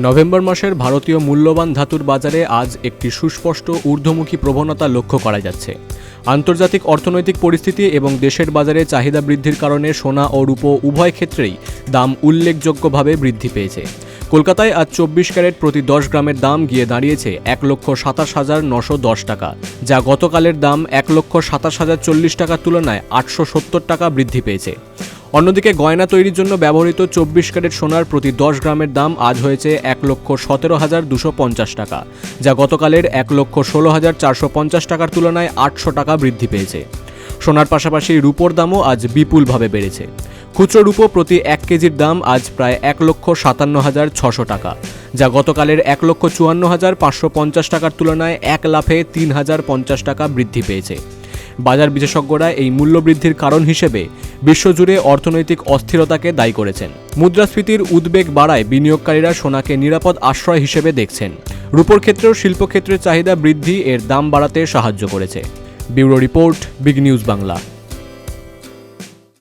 November মাসের ভারতীয় মূল্যবান ধাতুর বাজারে আজ একটি সুস্পষ্ট ঊর্ধ্বমুখী প্রবণতা লক্ষ্য করা যাচ্ছে। আন্তর্জাতিক অর্থনৈতিক পরিস্থিতি এবং দেশের বাজারে চাহিদা বৃদ্ধির কারণে সোনা ও রূপো উভয় ক্ষেত্রেই দাম উল্লেখযোগ্যভাবে বৃদ্ধি পেয়েছে। কলকাতায় আজ চব্বিশ ক্যারেট প্রতি দশ গ্রামের দাম গিয়ে দাঁড়িয়েছে এক লক্ষ সাতাশ হাজার নশো দশ টাকা, যা গতকালের দাম এক লক্ষ সাতাশ হাজার চল্লিশ টাকার তুলনায় আটশো সত্তর টাকা বৃদ্ধি পেয়েছে। অন্যদিকে গয়না তৈরির জন্য ব্যবহৃত চব্বিশ ক্যারেট সোনার প্রতি দশ গ্রামের দাম আজ হয়েছে এক লক্ষ সতেরো হাজার দুশো পঞ্চাশ টাকা, যা গতকালের এক লক্ষ ষোলো হাজার চারশো পঞ্চাশ টাকার তুলনায় আটশো টাকা বৃদ্ধি পেয়েছে। সোনার পাশাপাশি রূপোর দামও আজ বিপুলভাবে বেড়েছে। খুচরো রূপো প্রতি এক কেজির দাম আজ প্রায় এক লক্ষ সাতান্ন হাজার ছশো টাকা, যা গতকালের এক লক্ষ চুয়ান্ন হাজার পাঁচশো পঞ্চাশ টাকার তুলনায় এক লাফে তিন হাজার পঞ্চাশ টাকা বৃদ্ধি পেয়েছে। বাজার বিশেষজ্ঞরা এই মূল্যবৃদ্ধির কারণ হিসেবে বিশ্বজুড়ে অর্থনৈতিক অস্থিরতাকে দায়ী করেছেন। মুদ্রাস্ফীতির উদ্বেগ বাড়ায় বিনিয়োগকারীরা সোনাকে নিরাপদ আশ্রয় হিসেবে দেখছেন। রূপোর ক্ষেত্রেও শিল্পক্ষেত্রের চাহিদা বৃদ্ধি, এর দাম বাড়াতে সাহায্য করেছে। Bureau report, big news Bangla.